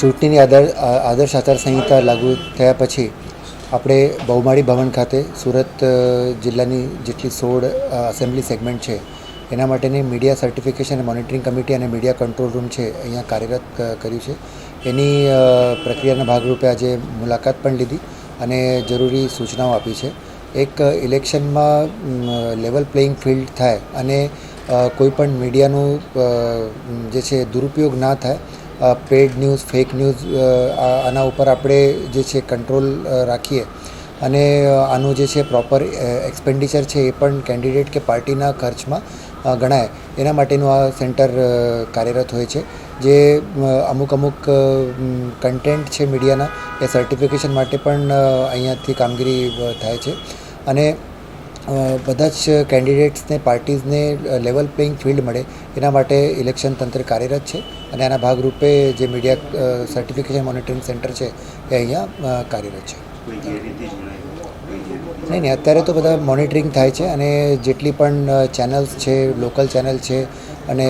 ચૂંટણીની આદર આદર્શ આચારસંહિતા લાગુ થયા પછી આપણે બહુમાળી ભવન ખાતે સુરત જિલ્લાની જેટલી સોળ એસેમ્બલી સેગમેન્ટ છે, એના માટેની મીડિયા સર્ટિફિકેશન મોનિટરિંગ કમિટી અને મીડિયા કંટ્રોલ રૂમ છે, અહીંયા કાર્યરત કર્યું છે. એની પ્રક્રિયાના ભાગરૂપે આજે મુલાકાત પણ લીધી અને જરૂરી સૂચનાઓ આપી છે. એક ઇલેક્શનમાં લેવલ પ્લેઇંગ ફિલ્ડ થાય અને કોઈ પણ મીડિયાનું જે છે, દુરુપયોગ ના થાય પેડ ન્યૂઝ ફેક ન્યૂઝ આના ઉપર આપણે જે છે કંટ્રોલ રાખીએ. અને આનું જે છે પ્રોપર એક્સપેન્ડિચર છે એ પણ કેન્ડિડેટ કે પાર્ટીના ખર્ચમાં ગણાય. એના માટેનું આ સેન્ટર કાર્યરત હોય છે, જે અમુક અમુક કન્ટેન્ટ છે મીડિયાના એ સર્ટિફિકેશન માટે પણ અહીંયાથી કામગીરી થાય છે. અને બધા જ કેન્ડિડેટ્સને પાર્ટીઝને લેવલ પ્લેઇંગ ફિલ્ડ મળે એના માટે ઇલેક્શન તંત્ર કાર્યરત છે અને આના ભાગરૂપે જે મીડિયા સર્ટિફિકેશન મોનિટરિંગ સેન્ટર છે એ અહીંયા કાર્યરત છે. નહીં નહીં અત્યારે તો બધા મોનિટરિંગ થાય છે અને જેટલી પણ ચેનલ્સ છે લોકલ ચેનલ છે અને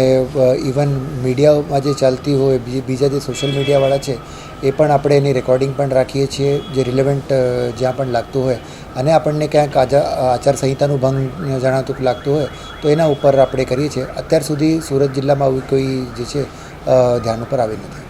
ઇવન મીડિયામાં જે ચાલતી હોય, બીજા જે સોશિયલ મીડિયાવાળા છે, એ પણ આપણે એની રેકોર્ડિંગ પણ રાખીએ છીએ, જે રિલેવન્ટ જ્યાં પણ લાગતું હોય. અને આપણને ક્યાંક આચારસંહિતાનું ભંગ જણાતું લાગતું હોય, તો એના ઉપર આપણે કરીએ છીએ. અત્યાર સુધી સુરત જિલ્લામાં આવી કોઈ જે છે ધ્યાન ઉપર આવી નથી.